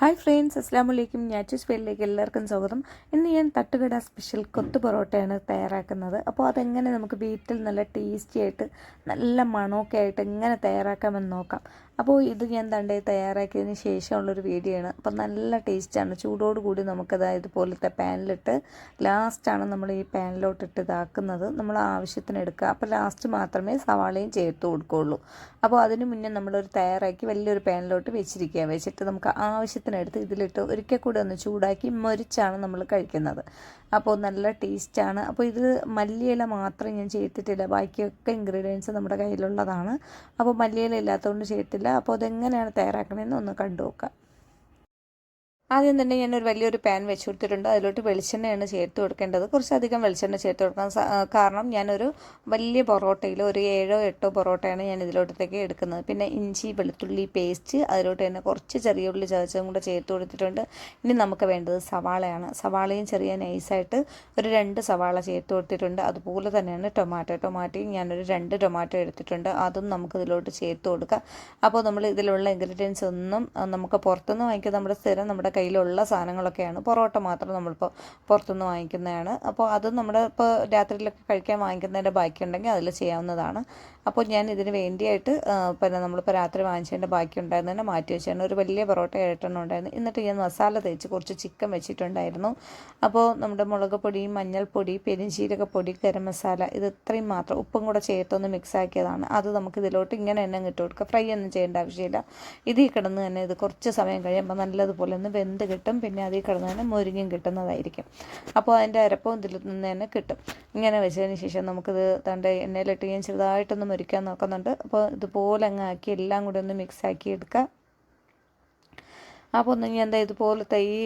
Hi friends അസ്സാം വലൈക്കും ഞാറ്റൂസ് പേരിലേക്ക് എല്ലാവർക്കും സ്വാഗതം. ഇന്ന് ഞാൻ തട്ടുകട സ്പെഷ്യൽ കൊത്തു പൊറോട്ടയാണ് തയ്യാറാക്കുന്നത്. അപ്പോൾ അതെങ്ങനെ നമുക്ക് വീട്ടിൽ നല്ല ടേസ്റ്റി ആയിട്ട് നല്ല മണമൊക്കെ ആയിട്ട് എങ്ങനെ തയ്യാറാക്കാമെന്ന് നോക്കാം. അപ്പോൾ ഇത് ഞാൻ തണ്ടേ തയ്യാറാക്കിയതിന് ശേഷമുള്ളൊരു ആണ്. അപ്പോൾ നല്ല ടേസ്റ്റാണ് ചൂടോട് കൂടി നമുക്കത് ഇതുപോലത്തെ പാനിലിട്ട് ലാസ്റ്റാണ് നമ്മൾ ഈ പാനിലോട്ടിട്ട് ഇതാക്കുന്നത്. നമ്മൾ ആവശ്യത്തിന് എടുക്കുക. അപ്പോൾ ലാസ്റ്റ് മാത്രമേ സവാളയും ചേർത്ത് കൊടുക്കുകയുള്ളൂ. അപ്പോൾ അതിന് മുന്നേ നമ്മളൊരു തയ്യാറാക്കി വലിയൊരു പാനിലോട്ട് വെച്ചിരിക്കുക വെച്ചിട്ട് നമുക്ക് ആവശ്യത്തിനെടുത്ത് ഇതിലിട്ട് ഒരിക്കൽ കൂടി ഒന്ന് ചൂടാക്കി മൊരിച്ചാണ് നമ്മൾ കഴിക്കുന്നത്. അപ്പോൾ നല്ല ടേസ്റ്റാണ്. അപ്പോൾ ഇത് മല്ലിയില മാത്രം ഞാൻ ചേർത്തിട്ടില്ല. ബാക്കിയൊക്കെ ഇൻഗ്രീഡിയൻസ് നമ്മുടെ കയ്യിലുള്ളതാണ്. അപ്പോൾ മല്ലിയില ഇല്ലാത്തതുകൊണ്ട് ചേർത്തില്ല. അപ്പോൾ അതെങ്ങനെയാണ് തയ്യാറാക്കണമെന്ന് ഒന്ന് കണ്ടു നോക്കാം ആദ്യം തന്നെ ഞാൻ ഒരു വലിയൊരു പാൻ വെച്ച് കൊടുത്തിട്ടുണ്ട്. അതിലോട്ട് വെളിച്ചെണ്ണയാണ് ചേർത്ത് കൊടുക്കേണ്ടത്. കുറച്ചധികം വെളിച്ചെണ്ണ ചേർത്ത് കൊടുക്കാൻ കാരണം ഞാനൊരു വലിയ പൊറോട്ടയിൽ ഒരു ഏഴോ എട്ടോ പൊറോട്ടയാണ് ഞാൻ ഇതിലോട്ടത്തേക്ക് എടുക്കുന്നത്. പിന്നെ ഇഞ്ചി വെളുത്തുള്ളി പേസ്റ്റ് അതിലോട്ട് തന്നെ കുറച്ച് ചെറിയ ഉള്ളി ചതച്ചതും കൂടെ ചേർത്ത് കൊടുത്തിട്ടുണ്ട്. ഇനി നമുക്ക് വേണ്ടത് സവാളയാണ്. സവാളയും ചെറിയ നൈസായിട്ട് ഒരു രണ്ട് സവാള ചേർത്ത് കൊടുത്തിട്ടുണ്ട്. അതുപോലെ തന്നെയാണ് ടൊമാറ്റോ ടൊമാറ്റോയും ഞാനൊരു രണ്ട് ടൊമാറ്റോ എടുത്തിട്ടുണ്ട്. അതും നമുക്ക് ഇതിലോട്ട് ചേർത്ത് കൊടുക്കാം. അപ്പോൾ നമ്മൾ ഇതിലുള്ള ഇൻഗ്രീഡിയൻസ് ഒന്നും നമുക്ക് പുറത്തുനിന്ന് വാങ്ങിക്കുക നമ്മുടെ സ്ഥിരം നമ്മുടെ കയ്യിലുള്ള സാധനങ്ങളൊക്കെയാണ്. പൊറോട്ട മാത്രം നമ്മളിപ്പോൾ പുറത്തുനിന്ന് വാങ്ങിക്കുന്നതാണ്. അപ്പോൾ അത് നമ്മുടെ ഇപ്പോൾ രാത്രിയിലൊക്കെ കഴിക്കാൻ വാങ്ങിക്കുന്നതിന്റെ ബാക്കി ഉണ്ടെങ്കിൽ അതിൽ ചെയ്യാവുന്നതാണ്. അപ്പോൾ ഞാൻ ഇതിന് വേണ്ടിയായിട്ട് പിന്നെ നമ്മളിപ്പോൾ രാത്രി വാങ്ങിച്ചതിന്റെ ബാക്കി ഉണ്ടായിരുന്നതിനെ മാറ്റി വെച്ചാണ്. ഒരു വലിയ പൊറോട്ട ഏട്ടെണ്ണം ഉണ്ടായിരുന്നു. എന്നിട്ട് ഞാൻ മസാല തേച്ച് കുറച്ച് ചിക്കൻ വെച്ചിട്ടുണ്ടായിരുന്നു. അപ്പോൾ നമ്മുടെ മുളക് പൊടി മഞ്ഞൾപ്പൊടി പെരിഞ്ചീരകപ്പൊടി ഗരം മസാല ഇത് ഇത്രയും മാത്രം ഉപ്പും കൂടെ ചേർത്തൊന്ന് മിക്സ് ആക്കിയതാണ്. അത് നമുക്ക് ഇതിലോട്ട് ഇങ്ങനെ തന്നെ ഇട്ട് കൊടുക്കുക ഫ്രൈ ഒന്നും ചെയ്യേണ്ട ആവശ്യമില്ല. ഇതിൽ കിടന്ന് തന്നെ ഇത് കുറച്ച് സമയം കഴിയുമ്പോൾ നല്ലതുപോലെ ഒന്ന് വെന്ത് കിട്ടും പിന്നെ അതിൽ കിടന്നു തന്നെ മുരിങ്ങും കിട്ടുന്നതായിരിക്കും. അപ്പോൾ അതിന്റെ അരപ്പവും ഇതിൽ നിന്ന് തന്നെ കിട്ടും. ഇങ്ങനെ വെച്ചതിന് ശേഷം നമുക്കിത് തണ്ട എണ്ണയിലിട്ട് ഞാൻ ചെറുതായിട്ടൊന്ന് മുരിക്കാൻ നോക്കുന്നുണ്ട്. അപ്പോൾ ഇതുപോലെ അങ്ങ് ആക്കി എല്ലാം കൂടി ഒന്ന് മിക്സ് ആക്കി എടുക്കുക. അപ്പോൾ ഒന്ന് ഞാൻ എന്താ ഇതുപോലത്തെ ഈ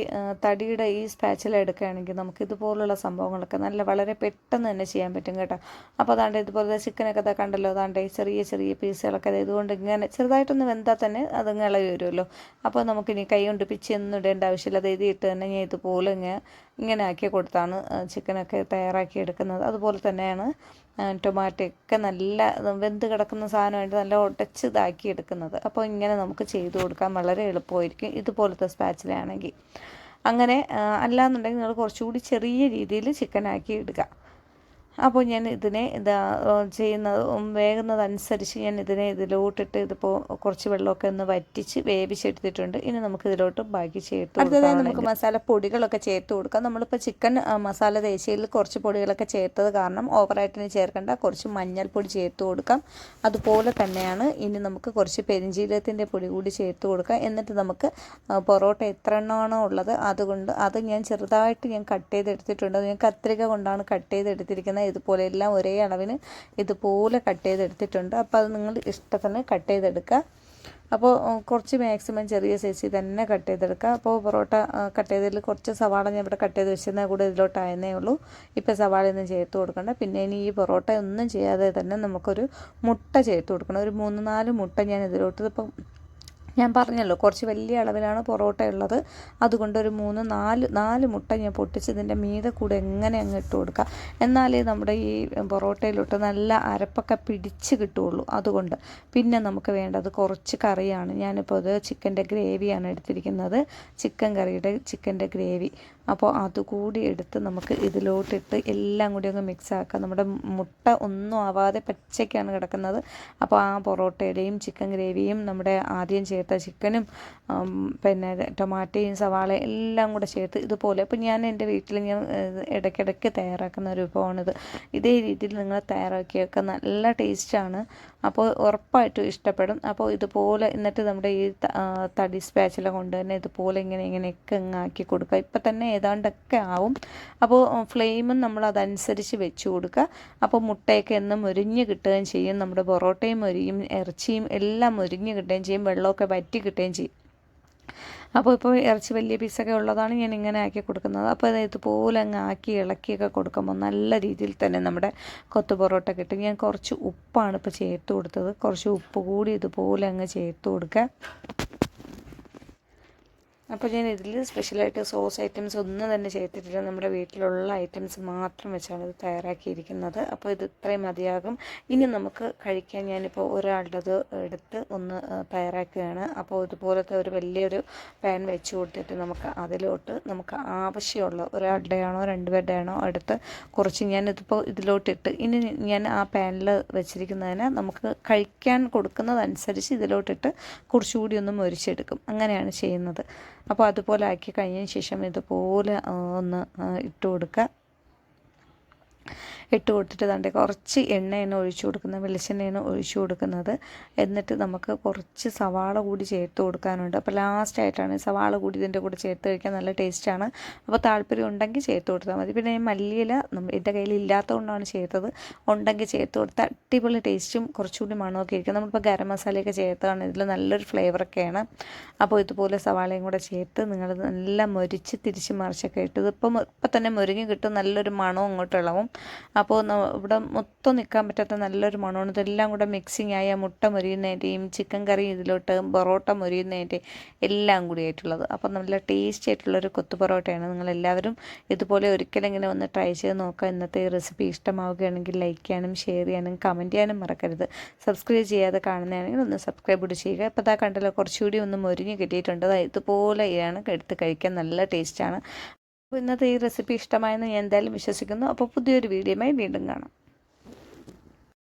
തടിയുടെ ഈ സ്പാച്ചിൽ എടുക്കുകയാണെങ്കിൽ നമുക്ക് ഇതുപോലുള്ള സംഭവങ്ങളൊക്കെ നല്ല വളരെ പെട്ടെന്ന് തന്നെ ചെയ്യാൻ പറ്റും കേട്ടോ. അപ്പോൾ അതാണ്ട് ഇതുപോലത്തെ ചിക്കനൊക്കെ ഇതാ കണ്ടല്ലോ അതാണ്ട് ചെറിയ ചെറിയ പീസുകളൊക്കെ ഇതുകൊണ്ട് ഇങ്ങനെ ചെറുതായിട്ടൊന്ന് വെന്താൽ തന്നെ അത് ഇളകി വരുമല്ലോ. അപ്പോൾ നമുക്കിനി കൈ കൊണ്ട് പിച്ചൊന്നും ഇടേണ്ട ആവശ്യമില്ല. അത് എഴുതിയിട്ട് തന്നെ ഞാൻ ഇതുപോലെ ഇങ്ങനെ ഇങ്ങനെ ആക്കി കൊടുത്താണ് ചിക്കനൊക്കെ തയ്യാറാക്കി എടുക്കുന്നത്. അതുപോലെ തന്നെയാണ് ടൊമാറ്റോ ഒക്കെ നല്ല വെന്ത് കിടക്കുന്ന സാധനമായിട്ട് നല്ല ഉടച്ച് ഇതാക്കി എടുക്കുന്നത്. അപ്പോൾ ഇങ്ങനെ നമുക്ക് ചെയ്തു കൊടുക്കാൻ വളരെ എളുപ്പമായിരിക്കും ഇതുപോലത്തെ സ്പാച്ചിലാണെങ്കിൽ അങ്ങനെ അല്ലാന്നുണ്ടെങ്കിൽ നിങ്ങൾ കുറച്ചുകൂടി ചെറിയ രീതിയിൽ ചിക്കനാക്കി എടുക്കുക അപ്പോൾ ഞാൻ ഇതിനെ ഇതാ ചെയ്യുന്നത് വേകുന്നതനുസരിച്ച് ഞാൻ ഇതിനെ ഇതിലോട്ടിട്ട് ഇതിപ്പോൾ കുറച്ച് വെള്ളമൊക്കെ ഒന്ന് വറ്റിച്ച് വേവിച്ചെടുത്തിട്ടുണ്ട്. ഇനി നമുക്ക് ഇതിലോട്ട് ബാക്കി ചേർത്ത് അടുത്തതായി നമുക്ക് മസാല പൊടികളൊക്കെ ചേർത്ത് കൊടുക്കാം. നമ്മളിപ്പോൾ ചിക്കൻ മസാല തേച്ചയിൽ കുറച്ച് പൊടികളൊക്കെ ചേർത്തത് കാരണം ഓവറായിട്ടിന് ചേർക്കേണ്ട. കുറച്ച് മഞ്ഞൾപ്പൊടി ചേർത്ത് കൊടുക്കാം. അതുപോലെ തന്നെയാണ് ഇനി നമുക്ക് കുറച്ച് പെരിഞ്ചീരകത്തിന്റെ പൊടി കൂടി ചേർത്ത് കൊടുക്കാം. എന്നിട്ട് നമുക്ക് പൊറോട്ട എത്ര എണ്ണമാണോ ഉള്ളത് അതുകൊണ്ട് അത് ഞാൻ ചെറുതായിട്ട് ഞാൻ കട്ട് ചെയ്തെടുത്തിട്ടുണ്ട്. ഞാൻ കത്രിക കൊണ്ടാണ് കട്ട് ചെയ്തെടുത്തിരിക്കുന്നത്. ഇതുപോലെ എല്ലാം ഒരേ അളവിന് ഇതുപോലെ കട്ട് ചെയ്തെടുത്തിട്ടുണ്ട്. അപ്പോൾ അത് നിങ്ങൾ ഇഷ്ടത്തിന് കട്ട് ചെയ്തെടുക്കുക. അപ്പോൾ കുറച്ച് മാക്സിമം ചെറിയ സൈസിൽ തന്നെ കട്ട് ചെയ്തെടുക്കുക. അപ്പോൾ പൊറോട്ട കട്ട് ചെയ്തതിൽ കുറച്ച് സവാള ഞാൻ ഇവിടെ കട്ട് ചെയ്ത് വെച്ചിരുന്നാൽ കൂടെ ഇതിലോട്ടായിരുന്നേ ഉള്ളൂ. ഇപ്പോൾ സവാളയൊന്നും ചേർത്ത് കൊടുക്കണ്ട. പിന്നെ ഇനി ഈ പൊറോട്ട ഒന്നും ചെയ്യാതെ തന്നെ നമുക്കൊരു മുട്ട ചേർത്ത് കൊടുക്കണം. ഒരു മൂന്ന് നാല് മുട്ട ഞാൻ ഇതിലോട്ട് ഇപ്പം ഞാൻ പറഞ്ഞല്ലോ കുറച്ച് വലിയ അളവിലാണ് പൊറോട്ട ഉള്ളത്. അതുകൊണ്ട് ഒരു മൂന്ന് നാല് നാല് മുട്ട ഞാൻ പൊട്ടിച്ച് ഇതിന്റെ മീതെ കൂടെ എങ്ങനെ അങ്ങ് ഇട്ട് കൊടുക്കുക എന്നാലേ നമ്മുടെ ഈ പൊറോട്ടയിലോട്ട് നല്ല അരപ്പൊക്കെ പിടിച്ച് കിട്ടുകയുള്ളൂ അതുകൊണ്ട്. പിന്നെ നമുക്ക് വേണ്ടത് കുറച്ച് കറിയാണ്. ഞാനിപ്പോൾ അത് ചിക്കന്റെ ഗ്രേവിയാണ് എടുത്തിരിക്കുന്നത്. ചിക്കൻ കറിയുടെ ചിക്കന്റെ ഗ്രേവി. അപ്പോൾ അതുകൂടി എടുത്ത് നമുക്ക് ഇതിലോട്ടിട്ട് എല്ലാം കൂടി ഒന്ന് മിക്സ് ആക്കാം. നമ്മുടെ മുട്ട ഒന്നും ആവാതെ പച്ചയ്ക്കാണ് കിടക്കുന്നത്. അപ്പോൾ ആ പൊറോട്ടയുടെയും ചിക്കൻ ഗ്രേവിയും നമ്മുടെ ആദ്യം ചേർത്ത ചിക്കനും പിന്നെ ടൊമാറ്റോയും സവാള എല്ലാം കൂടെ ചേർത്ത് ഇതുപോലെ. അപ്പോൾ ഞാൻ എന്റെ വീട്ടിൽ ഞാൻ ഇടയ്ക്കിടയ്ക്ക് തയ്യാറാക്കുന്ന ഒരു വിഭവമാണിത്. ഇതേ രീതിയിൽ നിങ്ങൾ തയ്യാറാക്കിയൊക്കെ നല്ല ടേസ്റ്റാണ്. അപ്പോൾ ഉറപ്പായിട്ടും ഇഷ്ടപ്പെടും. അപ്പോൾ ഇതുപോലെ എന്നിട്ട് നമ്മുടെ ഈ തടി സ്പാച്ചില കൊണ്ട് തന്നെ ഇതുപോലെ ഇങ്ങനെ ഇങ്ങനെയൊക്കെ ആക്കി കൊടുക്കുക. ഇപ്പം തന്നെ ഏതാണ്ടൊക്കെ ആവും. അപ്പോൾ ഫ്ലെയിമും നമ്മൾ അതനുസരിച്ച് വെച്ച് കൊടുക്കുക. അപ്പോൾ മുട്ടയൊക്കെ എന്നും മുരിഞ്ഞ് കിട്ടുകയും ചെയ്യും. നമ്മുടെ പൊറോട്ടയും മുരിയും ഇറച്ചിയും എല്ലാം മുരിഞ്ഞ് കിട്ടുകയും ചെയ്യും. വെള്ളമൊക്കെ വറ്റി കിട്ടുകയും ചെയ്യും. അപ്പോൾ ഇപ്പോൾ ഇറച്ചി വലിയ പീസൊക്കെ ഉള്ളതാണ് ഞാൻ ഇങ്ങനെ ആക്കി കൊടുക്കുന്നത്. അപ്പോൾ അത് ഇതുപോലെ അങ്ങ് ആക്കി ഇളക്കിയൊക്കെ കൊടുക്കുമ്പോൾ നല്ല രീതിയിൽ തന്നെ നമ്മുടെ കൊത്തു പൊറോട്ട കിട്ടും. ഞാൻ കുറച്ച് ഉപ്പാണ് ഇപ്പോൾ ചേർത്ത് കൊടുത്തത്. കുറച്ച് ഉപ്പ് കൂടി ഇതുപോലെ അങ്ങ് ചേർത്ത് കൊടുക്കുക. അപ്പോൾ ഞാൻ ഇതിൽ സ്പെഷ്യലായിട്ട് സോസ് ഐറ്റംസ് ഒന്നും തന്നെ ചേർത്തിട്ടില്ല. നമ്മുടെ വീട്ടിലുള്ള ഐറ്റംസ് മാത്രം വെച്ചാണ് ഇത് തയ്യാറാക്കിയിരിക്കുന്നത്. അപ്പോൾ ഇത് ഇത്രയും മതിയാകും. ഇനി നമുക്ക് കഴിക്കാൻ ഞാനിപ്പോൾ ഒരാളുടേത് എടുത്ത് ഒന്ന് തയ്യാറാക്കുകയാണ്. അപ്പോൾ ഇതുപോലത്തെ ഒരു വലിയൊരു പാൻ വെച്ച് കൊടുത്തിട്ട് നമുക്ക് അതിലോട്ട് നമുക്ക് ആവശ്യമുള്ള ഒരാളുടെയാണോ രണ്ടുപേരുടെയാണോ എടുത്ത് കുറച്ച് ഞാനിതിപ്പോൾ ഇതിലോട്ടിട്ട് ഇനി ഞാൻ ആ പാനിൽ വെച്ചിരിക്കുന്നതിന് നമുക്ക് കഴിക്കാൻ കൊടുക്കുന്നതനുസരിച്ച് ഇതിലോട്ടിട്ട് കുറച്ചുകൂടി ഒന്ന് മൊരിച്ചെടുക്കും. അങ്ങനെയാണ് ചെയ്യുന്നത്. അപ്പോൾ അതുപോലെ ആക്കി കഴിഞ്ഞതിന് ശേഷം ഇതുപോലെ ഒന്ന് ഇട്ട് കൊടുക്കുക. ഇട്ട് കൊടുത്തിട്ട് തണ്ടി കുറച്ച് എണ്ണയാണ് ഒഴിച്ചു കൊടുക്കുന്നത് വെളിച്ചെണ്ണയാണ് ഒഴിച്ചു കൊടുക്കുന്നത്. എന്നിട്ട് നമുക്ക് കുറച്ച് സവാള കൂടി ചേർത്ത് കൊടുക്കാനുണ്ട്. അപ്പോൾ ലാസ്റ്റ് ആയിട്ടാണ് സവാള കൂടി ഇതിന്റെ കൂടെ ചേർത്ത് കഴിക്കാൻ നല്ല ടേസ്റ്റാണ് അപ്പോൾ താല്പര്യം ഉണ്ടെങ്കിൽ ചേർത്ത് കൊടുത്താൽ മതി. പിന്നെ മല്ലിയില എന്റെ കയ്യിൽ ഇല്ലാത്തതുകൊണ്ടാണ് ചേർത്തത്. ഉണ്ടെങ്കിൽ ചേർത്ത് കൊടുത്താൽ അടിപൊളി ടേസ്റ്റും കുറച്ചുകൂടി മണമൊക്കെ ഇരിക്കും നമ്മളിപ്പോൾ ഗരം മസാലയൊക്കെ ചേർത്താണ്. ഇതിൽ നല്ലൊരു ഫ്ലേവറൊക്കെയാണ് അപ്പോൾ ഇതുപോലെ സവാളയും കൂടെ ചേർത്ത് നിങ്ങൾ നല്ല മൊരിച്ച് തിരിച്ച് മറിച്ചൊക്കെ ഇട്ട് ഇതിപ്പം ഇപ്പം തന്നെ മുരിങ്ങി കിട്ടും. നല്ലൊരു മണവും അങ്ങോട്ട് അപ്പോൾ ഇവിടെ മൊത്തം നിൽക്കാൻ പറ്റാത്ത നല്ലൊരു മണമാണ്. ഇതെല്ലാം കൂടെ മിക്സിങ് ആയ മുട്ട മുരിയുന്നതിന്റെയും ചിക്കൻ കറി ഇതിലോട്ട് പൊറോട്ട മുരിയുന്നതിന്റെയും എല്ലാം കൂടി ആയിട്ടുള്ളത്. അപ്പോൾ നല്ല ടേസ്റ്റി ആയിട്ടുള്ളൊരു കൊത്തു പൊറോട്ടയാണ്. നിങ്ങളെല്ലാവരും ഇതുപോലെ ഒരിക്കലെങ്കിലും ഒന്ന് ട്രൈ ചെയ്ത് നോക്കുക. ഇന്നത്തെ ഈ റെസിപ്പി ഇഷ്ടമാവുകയാണെങ്കിൽ ലൈക്ക് ചെയ്യാനും ഷെയർ ചെയ്യാനും കമന്റ് ചെയ്യാനും മറക്കരുത്. സബ്സ്ക്രൈബ് ചെയ്യാതെ കാണുന്നതാണെങ്കിൽ ഒന്ന് സബ്സ്ക്രൈബ് കൂടി ചെയ്യുക. ഇപ്പോൾ ഇതാ കണ്ടല്ലോ കുറച്ചുകൂടി ഒന്ന് മുരിഞ്ഞ് കിട്ടിയിട്ടുണ്ട്. ഇതുപോലെ ഇതാണ് എടുത്ത് കഴിക്കാൻ നല്ല ടേസ്റ്റാണ് അപ്പോൾ ഇന്നത്തെ ഈ റെസിപ്പി ഇഷ്ടമായെന്ന് ഞാൻ എന്തായാലും വിശ്വസിക്കുന്നു. അപ്പോൾ പുതിയൊരു വീഡിയോയുമായി വീണ്ടും കാണാം.